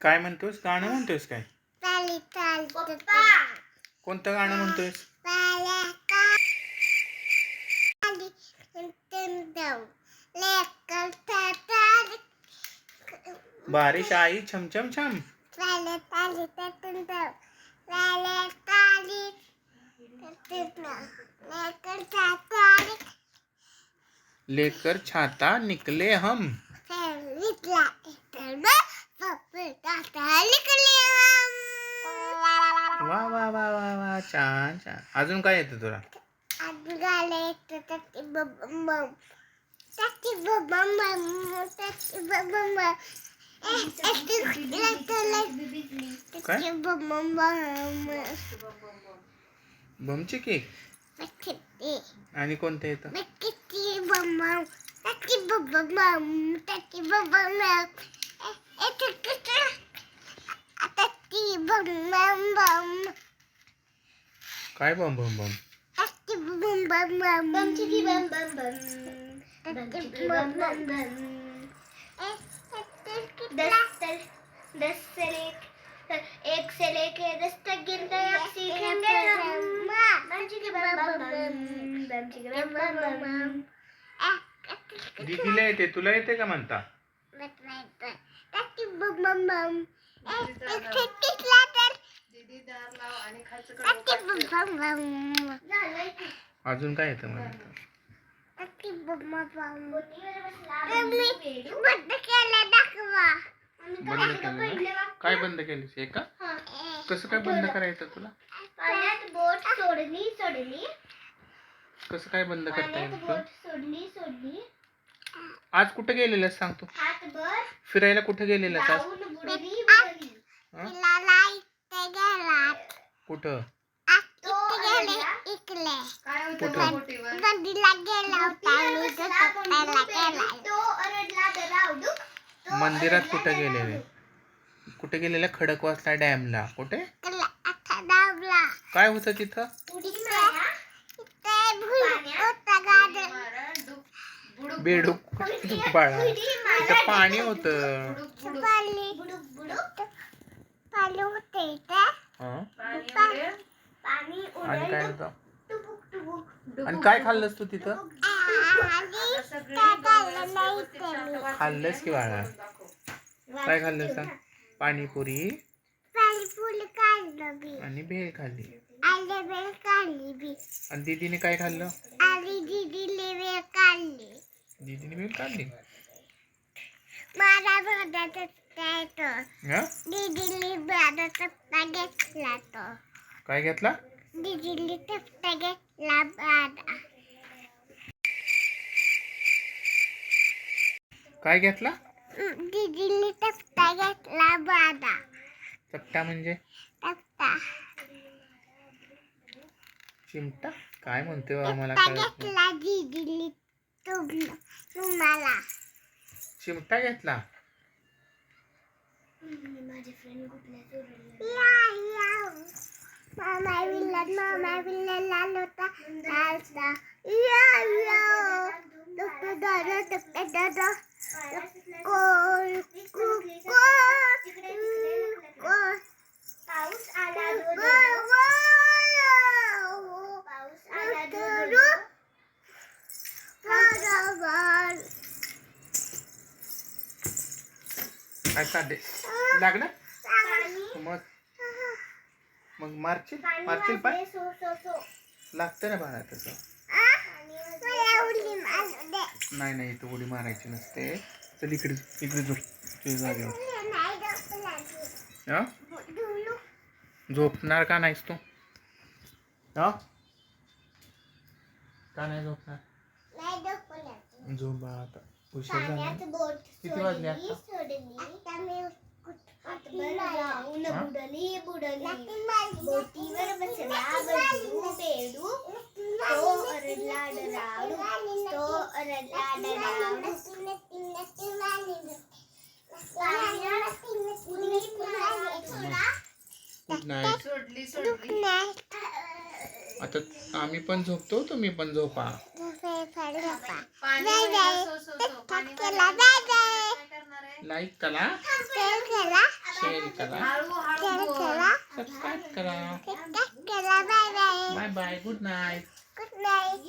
काय म्हणतोस? गाणं म्हणतोस काय? चाली चालत कोणतं गाणं ताताल बारिश आई छमछम छम. लेकर छाता निकले हम. छान छान. अजून काय येतं तुला? काय? बम बम बमची केक? आणि कोणतं येतं? किती बम बम. तत्ती बम बम तत्ती बम बम तत्ती बम बम बम काय बम बम बम बम बम बम बम चिकी बम बम बम तत्ती बम बम बम दस दस से लेके एक से लेके दस तक गिनते हैं सीखेंगे हम बम चिकी बम बम बम बम चिकी बम बम बम दीदीला येते तुला येते का म्हणता तत्ती बम बम बम अजून काय येतं मला बंद केलं काय बंद केलीस? हे का? कसं काय बंद करायचं तुला? पाण्यात बोट सोडली सोडली कसं काय बंद करता येईल बोट सोडली सोडली आज कुठे गेलेलं सांगतो हातभर फिरायला कुठे गेलेलं आज लावून बुडली बुडली हं? तिला लाइट गेला कुठं इकडे गेले इकडे कुठं नदीला गेला होता आणि तो सप्ताला गेला मंदिरात कुठं गेलेले? कुठे गेलेलं? खडकवासला डॅमला. कुठे? काय होतं तिथं? बेडूक बाळा. तिथं पाणी होतं. आणि काय होतं? आणि काय खाल्लंस तू तिथं? खाल्लंस की बाळा? काय खाल्लं सांग पाणीपुरी? पाणीपुरी काढलं बी आणि भेळ खाल्ली. आणि दीदीने काय खाल्लं? दिदीने वेळ काढली दीदीने भेळ काढली मला हं? टप्पा घेतला तो. काय घेतला? दिदीने टप्पा घेतला भाडा काय घेतला? दिदीने टप्पा घेतला भाडा चपटा म्हणजे? टप्पा चिमटा? काय म्हणते कळत नाही. घेतला तुम्हाला. चिमटा घेतला? माझे फ्रेंड कुठल्या मामा विल्लन मामा विल्लन लाल होता लालचा या या डॉक्टर दादा डॉक्टर दादा कोण पाऊस आला पाऊस आला बरोबर काय साधे लागलं मग. मग मारशील? मारशील पाय? लागतं ना बाळा तसं. नाही नाही तू उडी मारायची नसते. चल इकडे इकडे झोप. तुझ्या जागेवर. हा? झोपणार का नाहीस तू? हा? का नाही झोपणार. झोप आता. उशीर झाला. किती वाजले आता? बुडली बुडली बोटीवर बसला बेडू तो तो आता आम्ही पण झोपतो तुम्ही पण झोपा. लाईक करा. करा हळू हळू सबस्क्राईब करा bye bye bye bye good night good night